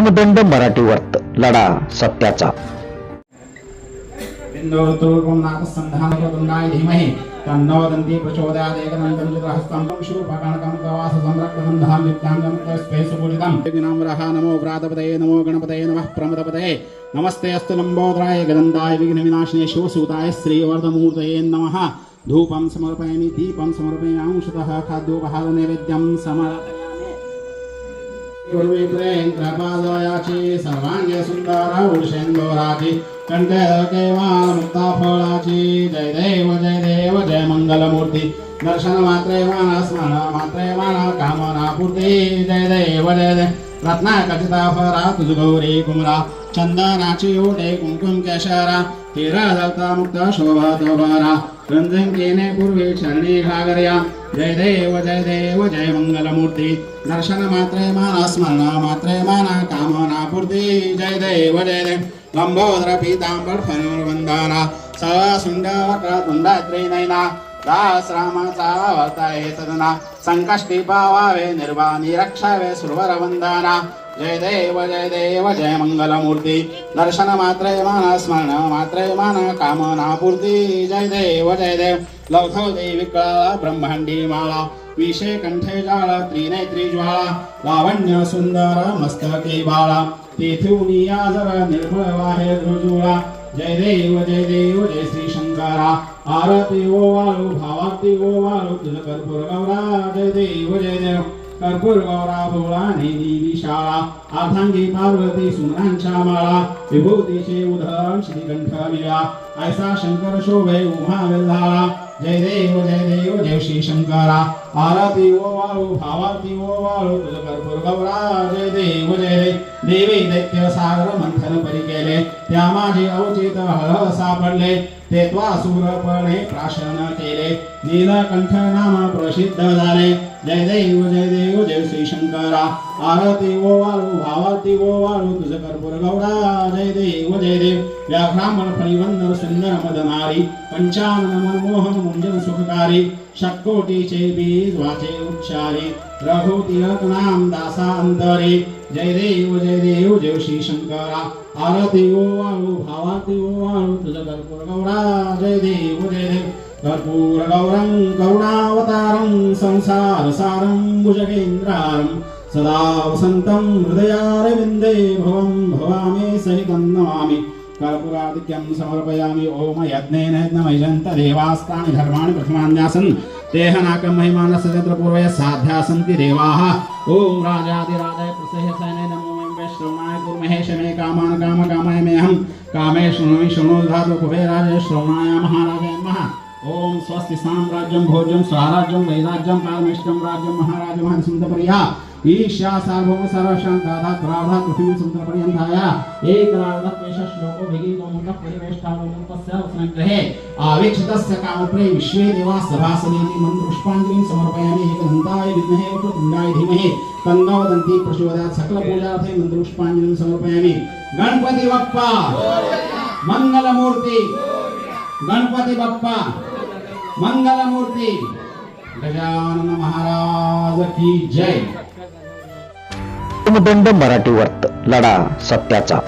दंड मराठी वर्त लढा सत्याचा. बिन्दोर्तोर्गं नाकसन्धानकृतुण्डाय धीमहि तन्नो दन्ति प्रचोदयात् एकदन्तं चित्रहस्तं शूर्पकर्णकं कवाससंरक्तबन्धां विद्याङ्गं तस्मै सुपूजितं नमो व्रातपदये नमो गणपतये नमः प्रमदपदये नमस्ते अस्तु लम्बोदराय गदन्ताय विघ्नविनाशिने शिवसूताय श्रीवर्धमूर्तये नमः. धूपं समर्पयामि दीपं समर्पयामि अंशतः खाद्योपहारनैवेद्यं समर्पयामि पूर्वीप्रेन्द्रपादयाची सर्वांगी सुंदर उर्षेंदोराची कंठे केवाल फळाची जय देव जय देव जय मंगलमूर्ती। दर्शन मात्रे मान स्मरण मात्रे मान कामना पूर्ती। जय देव जय देव। रत्ना कचिता फरा तुझ गौरी कुमरा चंदनाची ओटे कुंकुम केशरा तिरा दत्ता मुक्त शोभा तोबरा रंजन केने पूर्वी चरणी घागर्या। जय देव जय देव जय मंगलमूर्ती. दर्शन मात्रे माना स्मरण मात्रे माना कामना पूर्ती. जय देव जय देव. लंबोदर पीतांबर फणवंदना सुंड नैना दास रामाचा वर्ताय सदना संकष्टी पावावे निर्वाणी रक्षावे सुरवर वंदना जय देव जय देव जय मंगलमूर्ती। दर्शन मात्र मान स्मरण मात्र माना कामना पूर्ती जय देव जय देव। लौथो देवी कळा ब्रह्मांडी माळा विषे कंठे जाळा त्रिनेत्री ज्वाळा लावण्य सुंदर मस्तके बाळा तेथुनी या निर्मळ वाहे रुजुळा जय देव जय देव जय श्री शंकरा आरती ओ वाळू भावाती ओ वाळू तुझ कर्पूर गौरा। जय देव जय देव। कर्पूर गौरा भोळा नेली विशाळा अर्धांगी पार्वती सुमनांच्या माळा विभूतीचे उधरण श्रीकंठ मिळा ऐसा शंकर शोभे उमा वेल्हाळा जय देव जय देव जय श्री शंकरा आरती ओ वाळू भावाती ओ वाळू तुझ कर्पूर गौरा जय देव जय देव देवी दैत्य सागर मंथन परी केले त्या माझे अवचित हळ सापडले ते त्वा सुरपणे प्राशन केले नीलकंठ नाम प्रसिद्ध झाले जय देव जय देव जय श्री शंकरा आरती ओ वाळू भावाती ओ वाळू तुझ कर्पूर गौडा जय देव जय देव. व्याघ्रामण फणिवंदर सुंदर मदनारी पंचानन मनमोहन मुंजन सुखकारी षटकोटीचे बीज वाचे उच्चारी रघु तिलक नाम दासा अंतरे जय देव जय देव जय श्री शंकरा आरती ओ वाळू भावाती ओ वाळू तुझ कर्पूर गौडा जय देव जय देव. कर्पूर गौरं करुणावतारं संसार सारं भुजगेन्द्रारं सदा वसन्तं हृदयारविन्दे भवं भवामि सहितं नमामि। कर्पूरादिक्यं समर्पयामि ओम यज्ञेन यज्ञमयजन्त देवास्तानि धर्माणि प्रथमान्यासन्। देहनाकं महिमानस्य तत्र पूर्वय साध्या सन्ति देवाः। ॐ राजाधिराजाय प्रसह्यसेने नमो मे श्रवणाय कुर्महे शमे कामान् काम कामाय मे अहं कामे शृणोमि शृणो धातु कुबेराय श्रवणाय महाराजाय महा ओम स्वस्ति साम्राज्यं भोज्यं स्वराज्यं वैराज्यं पारमेष्टं राज्यं महाराजमहं सुन्दरपर्या। ईशा सार्वभौम सर्वशान्तादा प्राधा पृथ्वी समुद्रपर्यन्ताया एकरावदत्वेष श्लोको भिगीतो मुण्डः परिवेष्टानो मुक्तस्य वसनग्रहे आवेक्षितस्य कामप्रे विश्वे देवा सभासनेति मन्त्रपुष्पाञ्जलिं समर्पयामि। एकदन्ताय विद्महे वक्रतुण्डाय धीमहि। तन्नो दन्ति प्रचोदयात् सकलपूजार्थे मन्त्रपुष्पाञ्जलिं समर्पयामि। गणपति बप्पा! मंगलमूर्ती गणपती बाप्पा! मंगलमूर्ती गजानन महाराज की जय. दंड मराठी वर्त लढा सत्याचा.